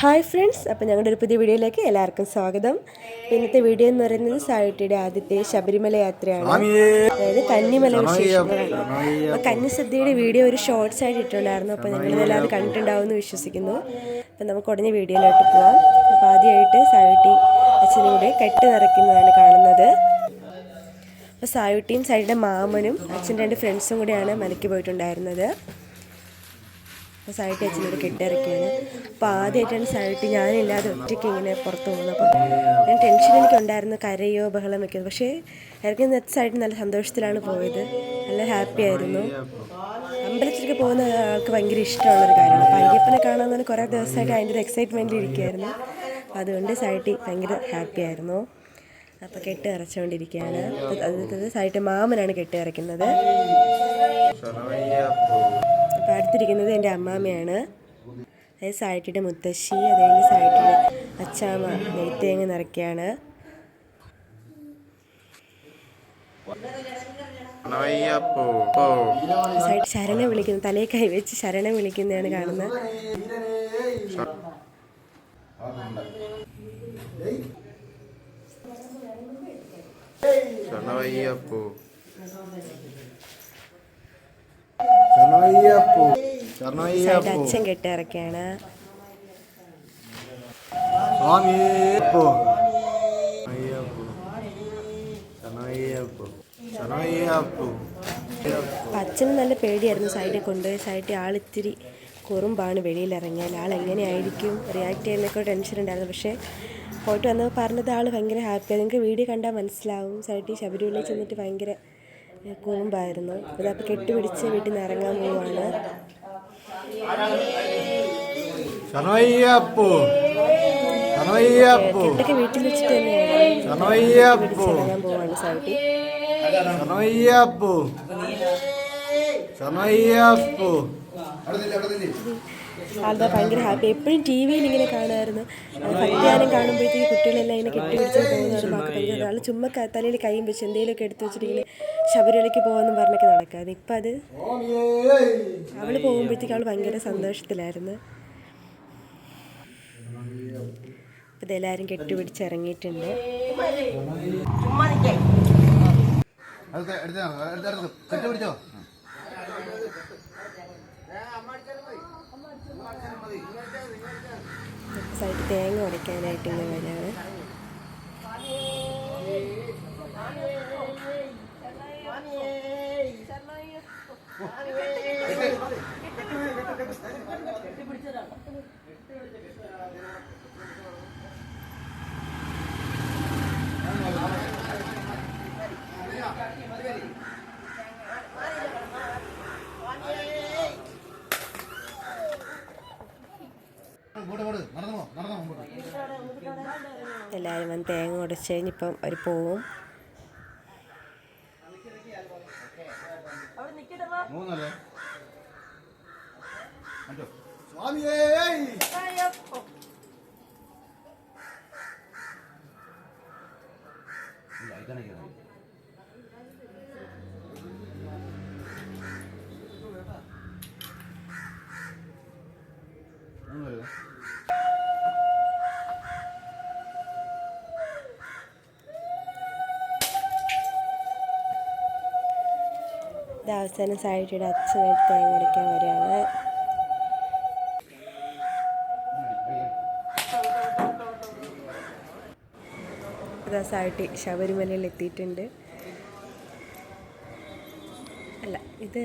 Hi friends അപ്പോൾ ഞങ്ങളുടെ ഒരു പുതിയ വീഡിയോയിലേക്ക് എല്ലാവർക്കും സ്വാഗതം. ഇന്നത്തെ വീഡിയോ എന്ന് പറയുന്നത് സായിട്ടിയുടെ ആദ്യത്തെ ശബരിമല യാത്രയാണ്. അതായത് കന്നിമല വിശേഷങ്ങളാണ്. കന്നിസദ്യയുടെ വീഡിയോ ഒരു ഷോർട്സ് ആയിട്ട് ഇട്ടുണ്ടായിരുന്നു അപ്പോൾ നിങ്ങളിതെല്ലാം അത് കണ്ടിട്ടുണ്ടാവുമെന്ന് വിശ്വസിക്കുന്നു. അപ്പോൾ നമുക്ക് ഉടനെ വീഡിയോയിലോട്ട് പോവാം. അപ്പോൾ ആദ്യമായിട്ട് സായിട്ടി അച്ഛനൂടെ കെട്ട് നിറയ്ക്കുന്നതാണ് കാണുന്നത്. അപ്പോൾ സായുട്ടിയും സായിയുടെ മാമനും അച്ഛന്റെ രണ്ട് ഫ്രണ്ട്സും കൂടെയാണ് മലയ്ക്ക് പോയിട്ടുണ്ടായിരുന്നത്. അപ്പോൾ സായിട്ട് അച്ഛനോട് കെട്ടിറക്കിയാണ് അപ്പോൾ ആദ്യമായിട്ടാണ് സായിട്ട് ഞാനില്ലാതെ ഒറ്റയ്ക്ക് ഇങ്ങനെ പുറത്ത് പോകുന്നത്. അപ്പോൾ ഞാൻ ടെൻഷൻ എനിക്കുണ്ടായിരുന്നു കരയോ ബഹളം വെക്കുന്നത് പക്ഷേ ഇറങ്ങി നെറ്റ് സൈഡിൽ നല്ല സന്തോഷത്തിലാണ് പോയത്. നല്ല ഹാപ്പി ആയിരുന്നു. അമ്പലത്തിലേക്ക് പോകുന്ന ആൾക്ക് ഭയങ്കര ഇഷ്ടമുള്ളൊരു കാര്യമാണ്. അപ്പോൾ അയ്യപ്പനെ കാണാൻ കുറേ ദിവസമായിട്ട് അതിന്റെ ഒരു എക്സൈറ്റ്മെന്റിൽ ഇരിക്കുകയായിരുന്നു. അതുകൊണ്ട് സൈറ്റി ഭയങ്കര ഹാപ്പി ആയിരുന്നു. അപ്പോൾ കെട്ട് ഇറച്ചുകൊണ്ടിരിക്കുകയാണ് അത് സൈറ്റ് മാമനാണ് കെട്ട് ഇറക്കുന്നത് അപ്പോൾ അടുത്തിരിക്കുന്നത് എന്റെ അമ്മാമ്മയാണ്. അതായത് സായിട്ടിയുടെ മുത്തശ്ശി അതായത് സായിട്ടിയുടെ അച്ചാമ്മ നെയ്ത്തേങ്ങ നിറയ്ക്കുകയാണ് ശരണ വിളിക്കുന്നു വിളിക്കുന്നു കൈ വെച്ച് ശരണം വിളിക്കുന്നതാണ് കാണുന്നത്. ശരണവയ്യപ്പോ അച്ഛൻ കെട്ടിറക്കാണ് അച്ഛന് നല്ല പേടിയായിരുന്നു സൈഡിൽ കൊണ്ടുപോയി സൈഡിൽ ആളിത്തിരി കുറുമ്പാണ് വെളിയിലിറങ്ങിയാൽ. ആൾ എങ്ങനെയായിരിക്കും? റിയാക്ട് ചെയ്യുന്നൊക്കെ ടെൻഷൻ ഉണ്ടായിരുന്നു. പക്ഷേ പോയിട്ട് വന്നപ്പോൾ പറഞ്ഞത് ആൾ ഭയങ്കര ഹാപ്പിയാണ് നിങ്ങൾക്ക് വീഡിയോ കണ്ടാൽ മനസ്സിലാവും. സൈഡിൽ ശബരിമലയിൽ ചെന്നിട്ട് ഭയങ്കര ഏ, കുറുമ്പായിരുന്നു കെട്ടിപിടിച്ച് വീട്ടിൽ നിന്ന് ഇറങ്ങാൻ പോവാണ് കെട്ടൊക്കെ വീട്ടിൽ വെച്ചിട്ട് തന്നെയാണ്. പോവാണ് സൈഡിൽ ശരണയ്യപ്പോ ശരണയ്യപ്പോ ആളുടെ ഭയങ്കര ഹാപ്പി എപ്പോഴും ടി വിയിൽ ഇങ്ങനെ കാണുമായിരുന്നു. ഭക്തിയാനം കാണുമ്പോഴത്തേക്ക് കുട്ടികളെല്ലാം ഇങ്ങനെ കെട്ടിപിടിച്ച് പോകുന്നതാണ് ബാക്കി ഭയങ്കര ആൾ ചുമ്മാ ക- തലയിൽ കൈയും വെച്ച് എന്തെങ്കിലുമൊക്കെ എടുത്തു വെച്ചിട്ട് ഇങ്ങനെ ശബരിമലയ്ക്ക് പോകാമെന്ന് പറഞ്ഞൊക്കെ നടക്കാതെ ഇപ്പം അത് അവൾ പോകുമ്പോഴത്തേക്ക് അവൾ ഭയങ്കര സന്തോഷത്തിലായിരുന്നു. അപ്പം ഇതെല്ലാവരും കെട്ടിപ്പിടിച്ച് ഇറങ്ങിയിട്ടുണ്ട്. അടുത്ത സൈഡ് തേങ്ങ ഉടയ്ക്കാനായിട്ട് ഇങ്ങനെ വരികയാണ് ഇങ്ങോട്ട് കഴിഞ്ഞിപ്പം അവർ പോവും. മൂന്നല്ലേ? അഞ്ചോ. സ്വാമിയേ! ഇത് അവസാനം സായിട്ടിയുടെ അച്ഛനായിട്ട് തേങ്ങ വരികയാണ്. ഇതാ ശബരിമലയിൽ എത്തിയിട്ടുണ്ട്. അല്ല ഇത്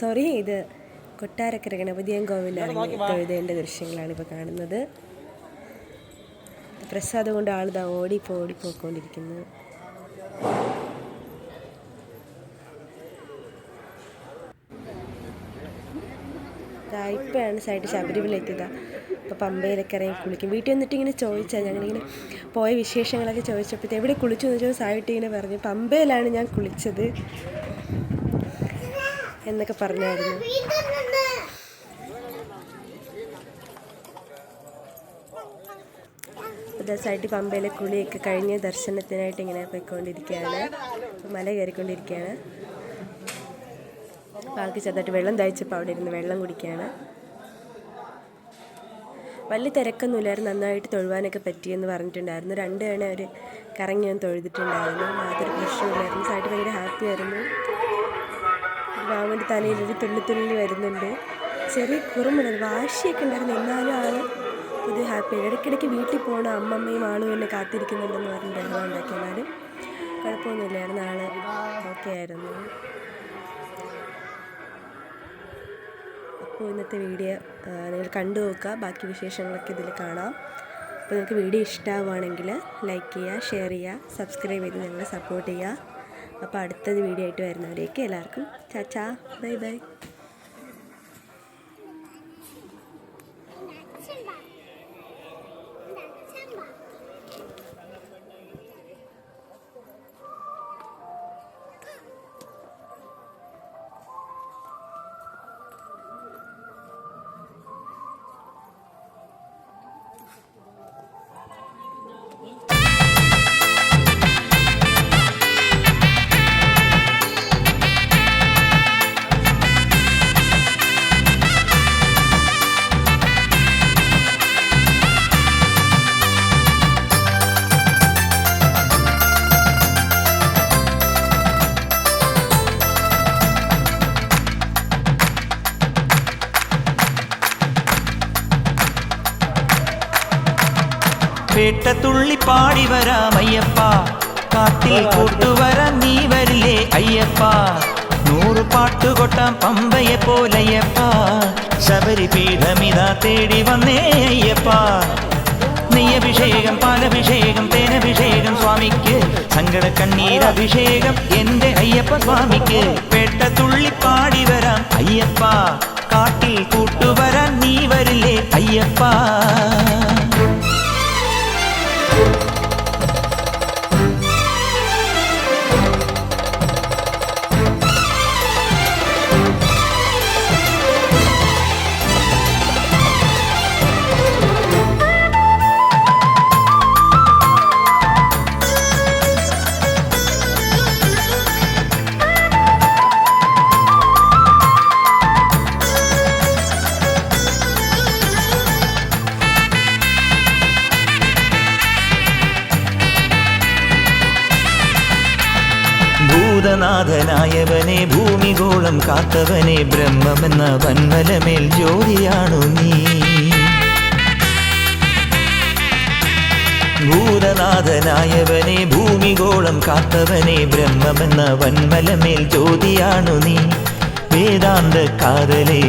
സോറി ഇത് കൊട്ടാരക്കര ഗണപതിയം കോവിലാണ് തൊഴുതേന്റെ ദൃശ്യങ്ങളാണ് ഇപ്പോൾ കാണുന്നത്. പ്രസാദം കൊണ്ട് ആളിതാ ഓടിപ്പോ ഓടിപ്പോയിക്കൊണ്ടിരിക്കുന്നത് ഇപ്പോഴാണ് സൈഡ് ശബരിമല എത്തിയത് അപ്പോൾ പമ്പയിലൊക്കെ ഇറങ്ങി കുളിക്കും. വീട്ടിൽ വന്നിട്ട് ഇങ്ങനെ ചോദിച്ചാൽ ഞങ്ങളിങ്ങനെ പോയ വിശേഷങ്ങളൊക്കെ ചോദിച്ചപ്പോൾ എവിടെ കുളിച്ചു എന്ന് ചോദിച്ചാൽ സായിട്ട് ഇങ്ങനെ പറഞ്ഞു പമ്പയിലാണ് ഞാൻ കുളിച്ചത് എന്നൊക്കെ പറഞ്ഞായിരുന്നു. ദിവസമായിട്ട് പമ്പയിലെ കുളിയൊക്കെ കഴിഞ്ഞ് ദർശനത്തിനായിട്ട് ഇങ്ങനെ പോയിക്കൊണ്ടിരിക്കുകയാണ്. മല കയറിക്കൊണ്ടിരിക്കുകയാണ്. അപ്പോൾ ചെന്നിട്ട് വെള്ളം തയ്ച്ചപ്പോൾ അവിടെ ഇരുന്ന് വെള്ളം കുടിക്കുകയാണ്. വലിയ തിരക്കൊന്നുമില്ലായിരുന്നു നന്നായിട്ട് തൊഴുവാനൊക്കെ പറ്റിയെന്ന് പറഞ്ഞിട്ടുണ്ടായിരുന്നു. രണ്ട് തവണ അവർ കറങ്ങി ഞാൻ തൊഴുതിട്ടുണ്ടായിരുന്നു. യാതൊരു പ്രശ്നമില്ലായിരുന്നു സാറ്റ് ഭയങ്കര ഹാപ്പി ആയിരുന്നു. വാമന്റെ തലയിൽ ഒരു തുള്ളി തുള്ളി വരുന്നുണ്ട്. ചെറിയ കുറുമുണ്ട് വാശിയൊക്കെ ഉണ്ടായിരുന്നു. എന്നാലും ആൾ പുതിയ ഹാപ്പി ഇടയ്ക്കിടയ്ക്ക് വീട്ടിൽ പോകണം അമ്മമ്മയും ആളും എന്നെ കാത്തിരിക്കുന്നുണ്ടെന്ന് പറഞ്ഞിട്ടുണ്ടായിരുന്നു. ഉണ്ടാക്കി കുഴപ്പമൊന്നുമില്ലായിരുന്നു. ആൾ ഓക്കെ ആയിരുന്നു. അപ്പോൾ ഇന്നത്തെ വീഡിയോ നിങ്ങൾ കണ്ടു നോക്കുക. ബാക്കി വിശേഷങ്ങളൊക്കെ ഇതിൽ കാണാം. അപ്പോൾ നിങ്ങൾക്ക് വീഡിയോ ഇഷ്ടമാവുകയാണെങ്കിൽ ലൈക്ക് ചെയ്യുക ഷെയർ ചെയ്യുക സബ്സ്ക്രൈബ് ചെയ്ത് ഞങ്ങളെ സപ്പോർട്ട് ചെയ്യുക. അപ്പോൾ അടുത്തത് വീഡിയോ ആയിട്ട് വരുന്നവരേക്ക് എല്ലാവർക്കും ചാച്ചാ ബൈ ബൈ. പേട്ടത്തുള്ളി പാടി വരാം അയ്യപ്പ കാട്ടിൽ കൂട്ടുവരാൻ നീ വരില്ലേ അയ്യപ്പ നൂറ് പാട്ടുകൊട്ടാം പമ്പയെ പോലയ്യപ്പ ശബരി പീഠമിതാ തേടി വന്നേ അയ്യപ്പ നെയ്യഭിഷേകം പാലഭിഷേകം തേനഭിഷേകം സ്വാമിക്ക് സങ്കട കണ്ണീരഭിഷേകം എന്റെ അയ്യപ്പ സ്വാമിക്ക് പേട്ടത്തുള്ളി പാടി വരാം അയ്യപ്പ കാട്ടിൽ കൂട്ടുവരാൻ നീ വരില്ലേ അയ്യപ്പ ഭൂതനാഥനായവനെ ഭൂമികോളം കാത്തവനെ ബ്രഹ്മമെന്ന വന്മലമേൽ ജ്യോതിയാണു നീ. ഭൂതനാഥനായവനെ ഭൂമികോളം കാത്തവനെ ബ്രഹ്മമെന്ന വന്മലമേൽ ജ്യോതിയാണു നീ. വേദാന്ത കാതലേ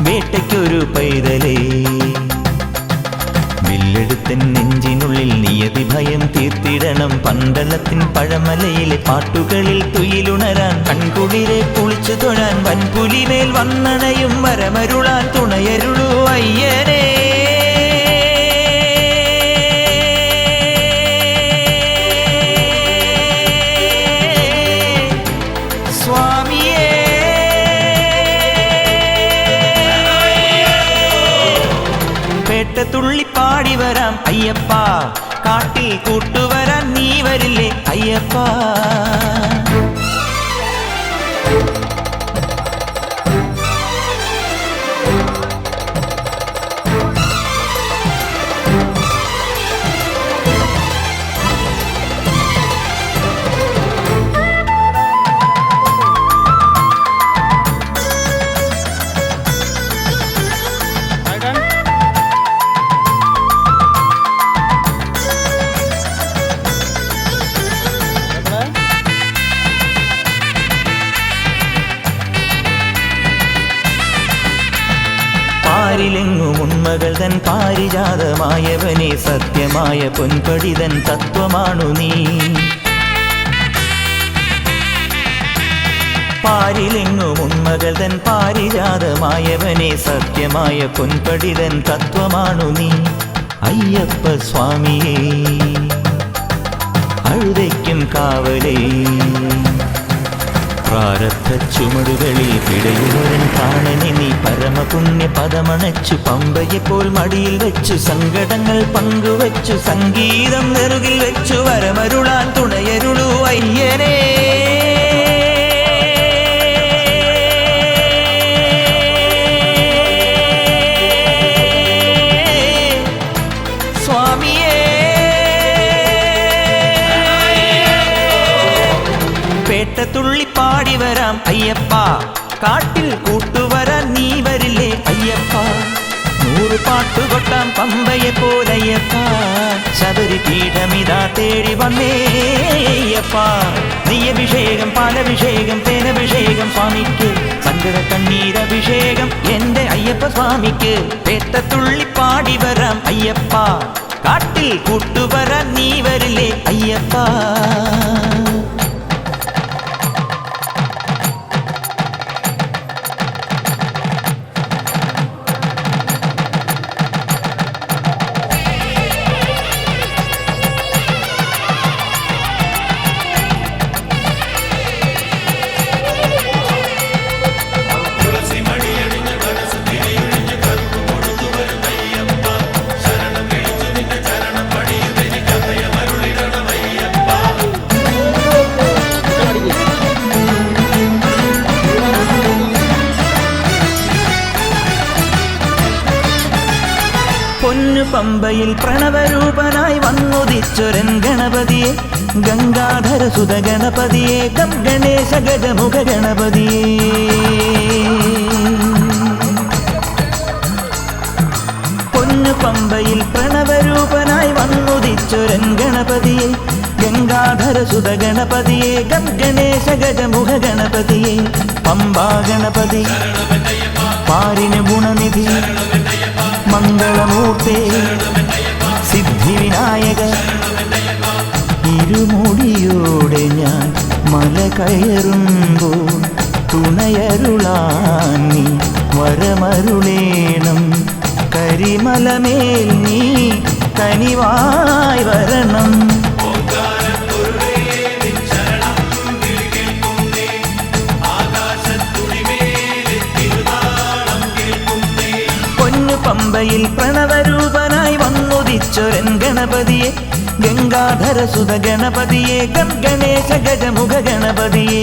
വേട്ടയ്ക്കൊരു പൈതലേ. തീർത്തിടണം പന്തളത്തിൻ പഴമലയിലെ പാട്ടുകളിൽ തുയിലുണരാൻ കൺകുളിരെ കുളിച്ചു തൊഴാൻ വൻപുലിമേൽ വന്നണയും വരമരുളാൻ തുണയരുളൂ അയ്യനേ. സ്വാമിയേ തുള്ളിപ്പാടി പാടി വരാം. അയ്യപ്പ കാട്ടിൽ കൂട്ടുവരാൻ നീ വരില്ലേ? അയ്യപ്പ. പാരിജാതമായവനെ സത്യമായ പൊൻപടിതൻ തത്വമാണു നീ. പാരിലെങ്ങും ഉന്മകൾ തൻ പാരിജാതമായവനെ സത്യമായ പൊൻപടിതൻ തത്വമാണു നീ. അയ്യപ്പ സ്വാമിയേ അഴുതയ്ക്കും കാവലേ. പ്രാരബ്ധ ചുമടുകളിൽ പിടയുവരൻ കാണനെ പുണ്യ പദമണച്ചു പമ്പയെപ്പോൾ മടിയിൽ വെച്ചു സങ്കടങ്ങൾ പങ്കുവച്ചു സംഗീതം നെറുകിൽ വെച്ചു വരമരുളാൻ തുണയരുളു അയ്യനേ പേട്ട തുള്ളി പാടി വരാം അയ്യപ്പ കാട്ടിൽ കൂട്ടുവരാൻ നീ വരില്ലേ അയ്യപ്പ നൂറ് പാട്ടുകൊട്ടാം പമ്പയെ പോലയ്യപ്പ ശബരി പീഠമിതാ തേടി വന്നേ അയ്യപ്പ നെയ്യഭിഷേകം പാലഭിഷേകം തേനഭിഷേകം സ്വാമിക്ക് സങ്കട കണ്ണീരഭിഷേകം എന്റെ അയ്യപ്പ സ്വാമിക്ക് പെറ്റത്തുള്ളി പാടി വരാം അയ്യപ്പ കാട്ടിൽ കൂട്ടുവരാൻ നീ വരില്ലേ അയ്യപ്പ പൊന്നു പമ്പയിൽ പ്രണവരൂപനായി വന്നുദിച്ചൊരൻ ഗണപതിയെ. ഗംഗാധര സുത ഗണപതിയെ ഗണേശ ഗജമുഖ ഗണപതിയെ. പൊന്നു പമ്പയിൽ പ്രണവരൂപനായി വന്നുദിച്ചൊരൻ ഗണപതിയെ. ഗംഗാധര സുത ഗണപതിയെ ഗണേശ ഗജമുഖ ഗണപതിയെ. പമ്പാ ഗണപതി പാരിന് ഗുണനിധി മംഗളമൂർത്തേ സിദ്ധിവിനായക ഇരുമുടിയോടെ ഞാൻ മല കയറുമ്പോൾ തുണയരുളാൻ നീ വരമരുളേണം. കരിമലമേൽ നീ കനിവായി വരണം. പമ്പയിൽ പ്രണവരൂപനായി വന്നുദിച്ചൊരൻ ഗണപതിയെ. ഗംഗാധര സുത ഗണപതിയെ ഗണേശ ഗജമുഖ ഗണപതിയെ.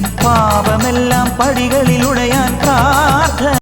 പാപമെല്ലാം പടികളിലുടയാൻ പ്രാർത്ഥന